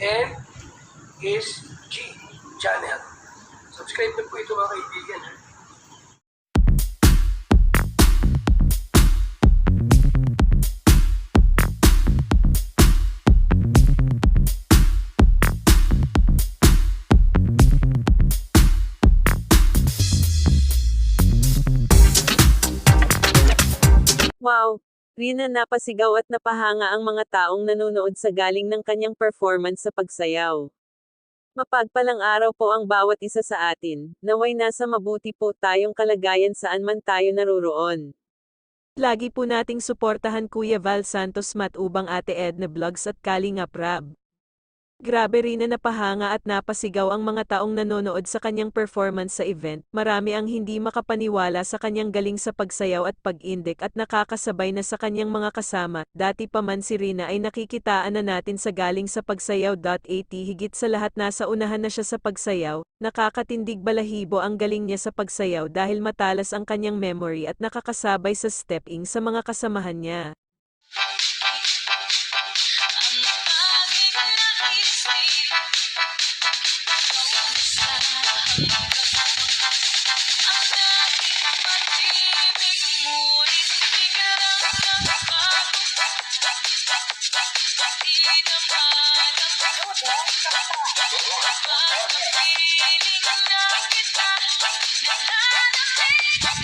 and his G channel. Subscribe na po ito mga kaibigan. Wow! Rina napasigaw at napahanga ang mga taong nanonood sa galing ng kanyang performance sa pagsayaw. Mapagpalang araw po ang bawat isa sa atin, naway nasa mabuti po tayong kalagayan saan man tayo naroroon. Lagi po nating suportahan Kuya Val Santos Matubang Ate Edna Vlogs at Kalinga Prab. Grabe rin na napahanga at napasigaw ang mga taong nanonood sa kanyang performance sa event. Marami ang hindi makapaniwala sa kanyang galing sa pagsayaw at pag-indik at nakakasabay na sa kanyang mga kasama. Dati pa man si Rina ay nakikitaan na natin sa galing sa pagsayaw.at higit sa lahat nasa unahan na siya sa pagsayaw. Nakakatindig balahibo ang galing niya sa pagsayaw dahil matalas ang kanyang memory at nakakasabay sa stepping sa mga kasamahan niya. Stop,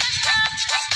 stop, stop.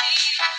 Yeah.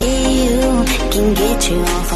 You can get you off